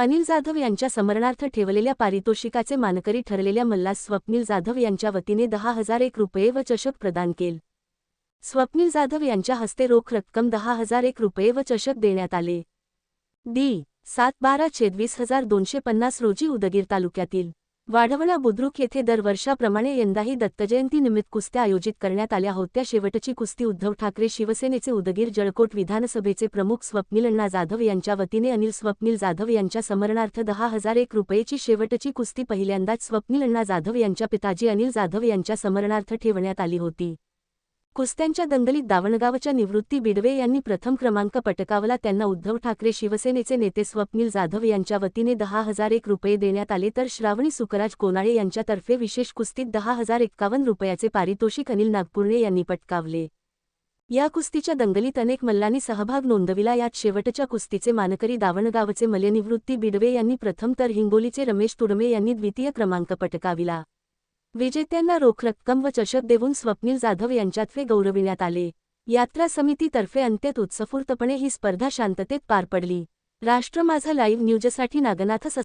अनिल जाधव यांच्या समरणार्थ ठेवलेल्या पारितोषिकाचे मानकरी ठरलेल्या मल्लास स्वप्नील जाधव यांच्या वतीने दहा हजार एक रुपये व चषक प्रदान केल. स्वप्नील जाधव यांच्या हस्ते रोख रक्कम दहा हजार एक रुपये व चषक देण्यात आले. दी सात बारा छेदवीस हजार दोनशे पन्नास रोजी उदगीर तालुक्यातील वाढवणा बुद्रुक येथे दरवर्षाप्रमाणे यंदाही दत्तजयंतीनिमित्त कुस्त्या आयोजित करण्यात आल्या. होत्या शेवटची कुस्ती उद्धव ठाकरे शिवसेनेचे उदगीर जळकोट विधानसभेचे प्रमुख स्वप्नील अण्णा जाधव यांच्या वतीने अनिल स्वप्नील जाधव यांच्या समरणार्थ दहा हजार एक रुपयेची शेवटची कुस्ती पहिल्यांदाच स्वप्नील अण्णा जाधव यांच्या पिताजी अनिल जाधव यांच्या समरणार्थ ठेवण्यात आली होती. कुस्त्यांच्या दंगलीत दावणगावच्या निवृत्ती बिडवे यांनी प्रथम क्रमांक पटकावला. त्यांना उद्धव ठाकरे शिवसेनेचे नेते स्वप्नील जाधव यांच्या वतीने दहा हजार एक रुपये देण्यात आले. तर श्रावणी सुकराज कोनाळे यांच्यातर्फे विशेष कुस्तीत दहा हजार एक्कावन्न रुपयाचे पारितोषिक अनिल नागपूरने यांनी पटकावले. या कुस्तीच्या दंगलीत अनेक मल्लांनी सहभाग नोंदविला. यात शेवटच्या कुस्तीचे मानकरी दावणगावचे मल्यनिवृत्ती बिडवे यांनी प्रथम तर हिंगोलीचे रमेश तुडमे यांनी द्वितीय क्रमांक पटकाविला. विजेत्यांना रोख रक्कम व चषक देऊन स्वप्नील जाधव यांच्यातर्फे गौरविण्यात आले. यात्रा समितीतर्फे अंत्यत उत्स्फूर्तपणे ही स्पर्धा शांततेत पार पडली. राष्ट्र माझा लाईव्ह न्यूजसाठी नागनाथ